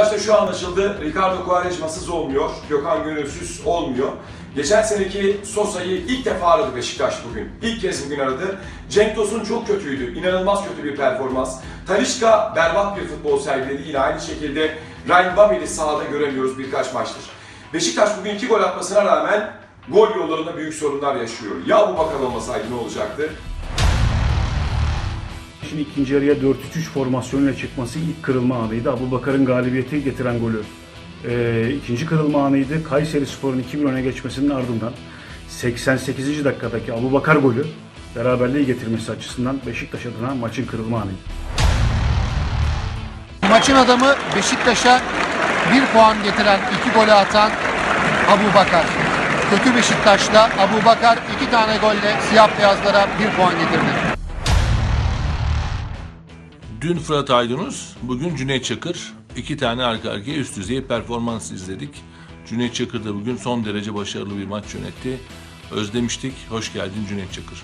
Beşiktaş'ta şu anlaşıldı. Ricardo Quaresma'sız olmuyor. Gökhan Gönülsüz olmuyor. Geçen seneki Sosa'yı ilk defa aradı Beşiktaş bugün. İlk kez bugün aradı. Cenk Tosun çok kötüydü. İnanılmaz kötü bir performans. Talişka berbat bir futbol sergiledi. Yine aynı şekilde Ryan Babel'i sahada göremiyoruz birkaç maçtır. Beşiktaş bugün iki gol atmasına rağmen gol yollarında büyük sorunlar yaşıyor. Ya bu bakar olmasaydı ne olacaktı? Şimdi ikinci yarıya 4-3-3 formasyonuyla çıkması ilk kırılma anıydı. Abu Bakar'ın galibiyeti getiren golü. Ee, ikinci kırılma anıydı. Kayseri Spor'un 2-1 öne geçmesinin ardından 88. dakikadaki Abu Bakar golü beraberliği getirmesi açısından Beşiktaş adına maçın kırılma anıydı. Maçın adamı Beşiktaş'a bir puan getiren, iki golü atan Abu Bakar. Kötü Beşiktaş'ta Abu Bakar iki tane golle siyah beyazlara bir puan getirdi. Dün Fırat Aydınus, bugün Cüneyt Çakır. İki tane arka arkaya üst düzey performans izledik. Cüneyt Çakır da bugün son derece başarılı bir maç yönetti. Özlemiştik. Hoş geldin Cüneyt Çakır.